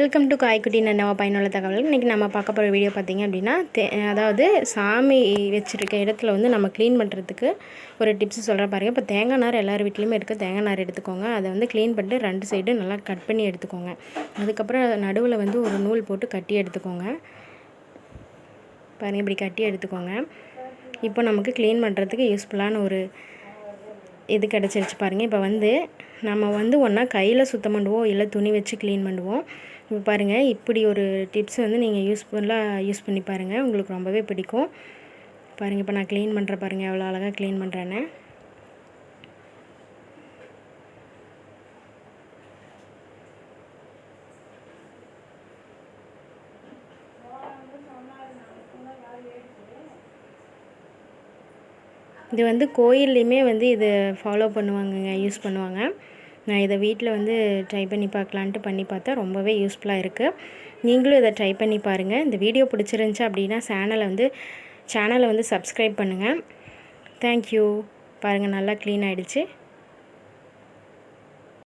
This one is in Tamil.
வெல்கம் டு காய்க்குட்டி நன்னவா பயனுள்ள தகவல் இன்றைக்கி நம்ம பார்க்க போகிற வீடியோ பார்த்திங்க அப்படின்னா தே அதாவது சாமி வச்சுருக்க இடத்துல வந்து நம்ம க்ளீன் பண்ணுறதுக்கு ஒரு டிப்ஸ் சொல்கிற பாருங்கள் இப்போ தேங்காய் நார் எல்லார் வீட்லேயுமே இருக்குது தேங்காய் நார் எடுத்துக்கோங்க. அதை வந்து க்ளீன் பண்ணிட்டு ரெண்டு சைடு நல்லா கட் பண்ணி எடுத்துக்கோங்க. அதுக்கப்புறம் நடுவில் வந்து ஒரு நூல் போட்டு கட்டி எடுத்துக்கோங்க. பாருங்கள் இப்படி கட்டி எடுத்துக்கோங்க. இப்போ நமக்கு க்ளீன் பண்ணுறதுக்கு யூஸ்ஃபுல்லான ஒரு இது கிடச்சிருச்சு பாருங்கள் இப்போ வந்து நம்ம வந்து ஒன்றா கையில் சுத்தம் பண்ணுவோம் இல்லை துணி வச்சு க்ளீன் பண்ணுவோம். இப்போ பாருங்கள் இப்படி ஒரு டிப்ஸ் வந்து நீங்கள் யூஸ்ஃபுல்லாக யூஸ் பண்ணி பாருங்கள் உங்களுக்கு ரொம்பவே பிடிக்கும். பாருங்கள் இப்போ நான் க்ளீன் பண்ணுற பாருங்கள் எவ்வளோ அழகாக க்ளீன் பண்ணுறேன்னு இது வந்து கோயில்லையுமே வந்து இது ஃபாலோ பண்ணுவாங்கங்க யூஸ் பண்ணுவாங்க. நான் இதை வீட்டில் வந்து ட்ரை பண்ணி பார்க்கலான்ட்டு பண்ணி பார்த்தா ரொம்பவே யூஸ்ஃபுல்லாக இருக்குது நீங்களும் இதை ட்ரை பண்ணி பாருங்கள் இந்த வீடியோ பிடிச்சிருந்துச்சி அப்படின்னா சேனலை வந்து சேனலை வந்து சப்ஸ்கிரைப் பண்ணுங்கள் தேங்க்யூ பாருங்கள் நல்லா க்ளீன் ஆகிடுச்சு